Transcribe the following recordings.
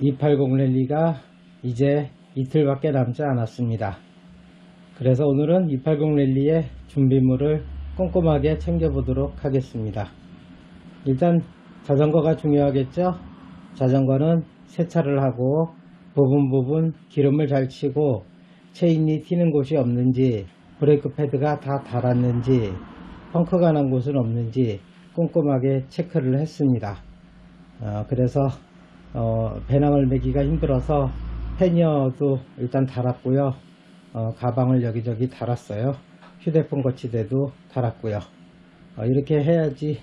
280 랠리가 이제 이틀밖에 남지 않았습니다. 그래서 오늘은 280 랠리의 준비물을 꼼꼼하게 챙겨보도록 하겠습니다. 일단 자전거가 중요하겠죠? 자전거는 세차를 하고 부분 부분 기름을 잘 치고 체인이 튀는 곳이 없는지 브레이크 패드가 다 닳았는지 펑크가 난 곳은 없는지 꼼꼼하게 체크를 했습니다. 어, 그래서 어, 배낭을 매기가 힘들어서 패니어도 일단 달았고요. 어, 가방을 여기저기 달았어요. 휴대폰 거치대도 달았고요. 어, 이렇게 해야지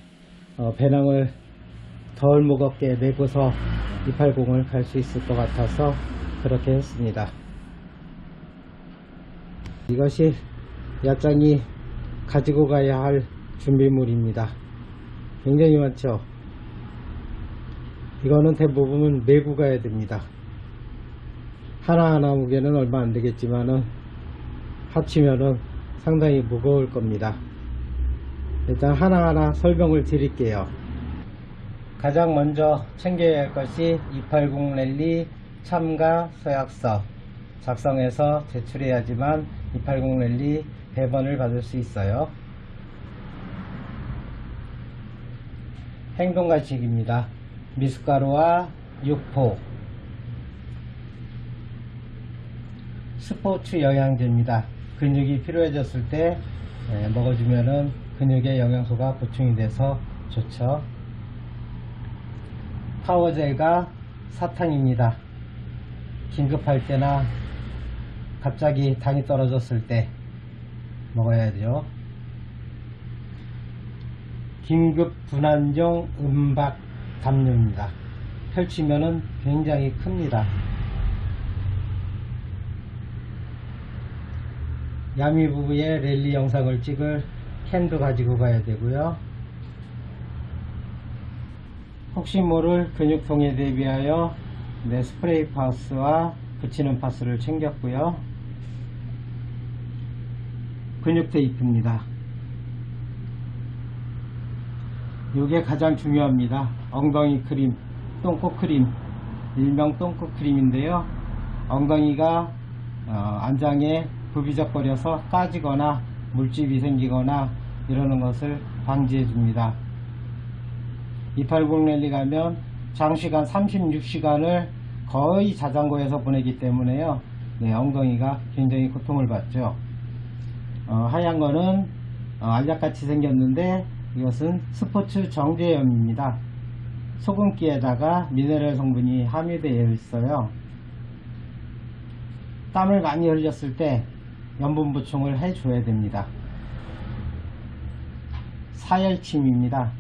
어, 배낭을 덜 무겁게 메고서 280을 갈 수 있을 것 같아서 그렇게 했습니다. 이것이 야짱이 가지고 가야 할 준비물입니다. 굉장히 많죠. 이거는 대부분 메고 가야 됩니다. 하나하나 무게는 얼마 안 되겠지만은 합치면은 상당히 무거울 겁니다. 일단 하나하나 설명을 드릴게요. 가장 먼저 챙겨야 할 것이 280 랠리 참가 서약서 작성해서 제출해야지만 280 랠리 배번을 받을 수 있어요. 행동가식입니다. 미숫가루와 육포 스포츠 영양제입니다. 근육이 필요해졌을 때 예, 먹어주면은 근육의 영양소가 보충이 돼서 좋죠. 파워젤과 사탕입니다. 긴급할 때나 갑자기 당이 떨어졌을 때 먹어야죠. 긴급 분한용 음박 담요입니다. 펼치면은 굉장히 큽니다. 야미 부부의 랠리 영상을 찍을 캔도 가지고 가야 되고요. 혹시 모를 근육통에 대비하여 네, 스프레이 파스와 붙이는 파스를 챙겼고요. 근육 테이프입니다. 이게 가장 중요합니다. 엉덩이 크림, 똥꼬 크림, 일명 똥꼬 크림인데요. 엉덩이가 어, 안장에 부비적거려서 까지거나 물집이 생기거나 이러는 것을 방지해 줍니다. 280 랠리 가면 장시간 36시간을 거의 자전거에서 보내기 때문에요. 네, 엉덩이가 굉장히 고통을 받죠. 어, 하얀 거는 어, 알약같이 생겼는데 이것은 스포츠 정제염입니다. 소금기에다가 미네랄 성분이 함유되어 있어요. 땀을 많이 흘렸을 때 염분 보충을 해줘야 됩니다. 사열침입니다.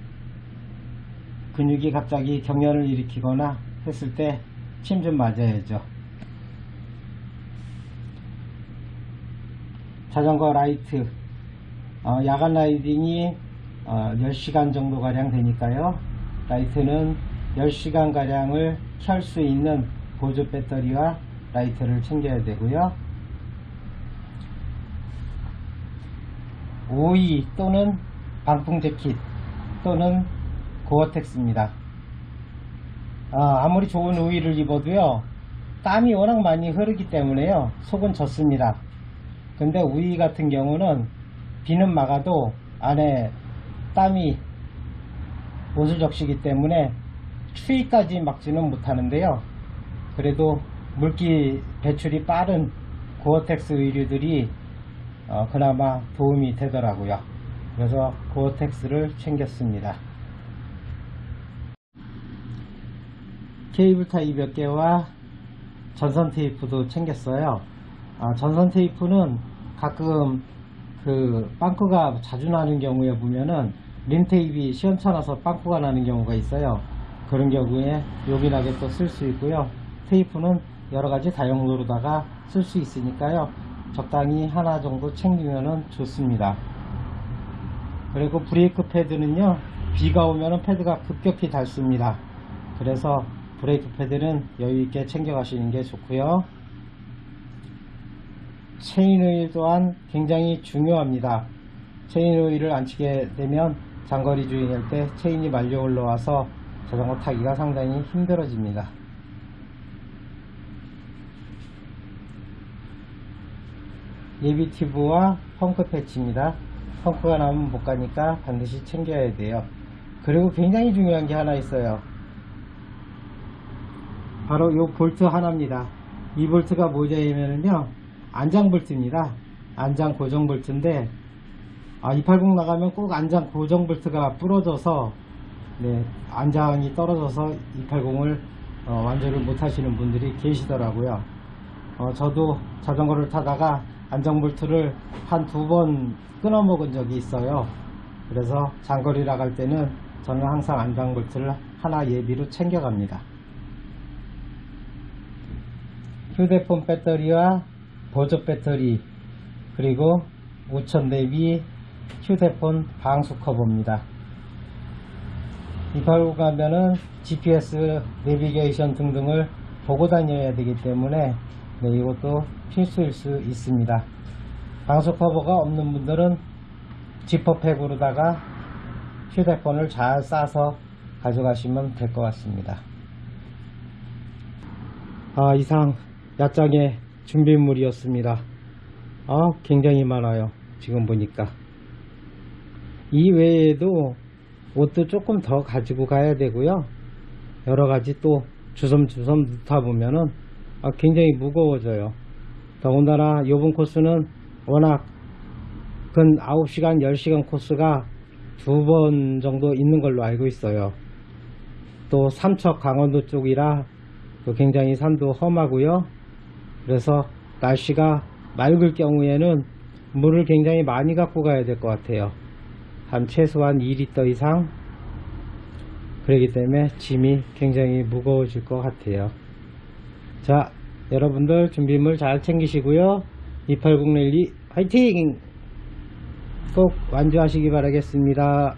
근육이 갑자기 경련을 일으키거나 했을 때 침 좀 맞아야죠. 자전거 라이트 어, 야간 라이딩이 어, 10시간 정도 가량 되니까요. 라이트는 10시간 가량을 켤 수 있는 보조 배터리와 라이트를 챙겨야 되고요. 오이 또는 방풍 재킷 또는 고어텍스입니다. 아, 무리 좋은 우위를 입어도요 땀이 워낙 많이 흐르기 때문에요 속은 젖습니다. 근데 우위 같은 경우는 비는 막아도 안에 땀이 옷을 적시기 때문에 추위까지 막지는 못하는데요. 그래도 물기 배출이 빠른 고어텍스 의류들이 어, 그나마 도움이 되더라고요. 그래서 고어텍스를 챙겼습니다. 케이블 타이 몇 개와 전선 테이프도 챙겼어요. 아, 전선 테이프는 가끔 그 빵꾸가 자주 나는 경우에 보면은 림 테이프 시원찮아서 빵꾸가 나는 경우가 있어요. 그런 경우에 요긴하게 또 쓸 수 있고요. 테이프는 여러 가지 다용도로다가 쓸 수 있으니까요. 적당히 하나 정도 챙기면 좋습니다. 그리고 브레이크 패드는요. 비가 오면 패드가 급격히 닳습니다. 그래서 브레이크 패드는 여유있게 챙겨 가시는 게 좋고요. 체인 오일 또한 굉장히 중요합니다. 체인 오일을 안 치게 되면 장거리 주행일 때 체인이 말려 올라와서 자전거 타기가 상당히 힘들어집니다. 예비티브와 펑크 패치입니다. 펑크가 나면 못 가니까 반드시 챙겨야 돼요. 그리고 굉장히 중요한 게 하나 있어요. 바로 요 볼트 하나입니다. 이 볼트가 모자이면은요 안장 볼트입니다. 안장 고정 볼트인데 아, 280 나가면 꼭 안장 고정 볼트가 부러져서 네, 안장이 떨어져서 280을 완전히 못 하시는 분들이 계시더라고요. 어, 저도 자전거를 타다가 안장 볼트를 한 두 번 끊어 먹은 적이 있어요. 그래서 장거리 나갈 때는 저는 항상 안장 볼트를 하나 예비로 챙겨갑니다. 휴대폰 배터리와 보조 배터리 그리고 5000 대비 휴대폰 방수 커버입니다. 280 가면은 GPS 내비게이션 등등을 보고 다녀야 되기 때문에 네, 이것도 필수일 수 있습니다. 방수 커버가 없는 분들은 지퍼팩으로다가 휴대폰을 잘 싸서 가져가시면 될 것 같습니다. 아, 이상 야장의 준비물이었습니다. 아, 굉장히 많아요. 지금 보니까. 이 외에도 옷도 조금 더 가지고 가야 되고요. 여러 가지 또 주섬주섬 넣다 보면은 아, 굉장히 무거워져요. 더군다나 요번 코스는 워낙 근 9시간, 10시간 코스가 두 번 정도 있는 걸로 알고 있어요. 또 삼척 강원도 쪽이라 또 굉장히 산도 험하고요. 그래서 날씨가 맑을 경우에는 물을 굉장히 많이 갖고 가야 될 것 같아요. 한 최소한 2리터 이상 그렇기 때문에 짐이 굉장히 무거워질 것 같아요. 자, 여러분들 준비물 잘 챙기시고요. 280 랠리 화이팅! 꼭 완주하시기 바라겠습니다.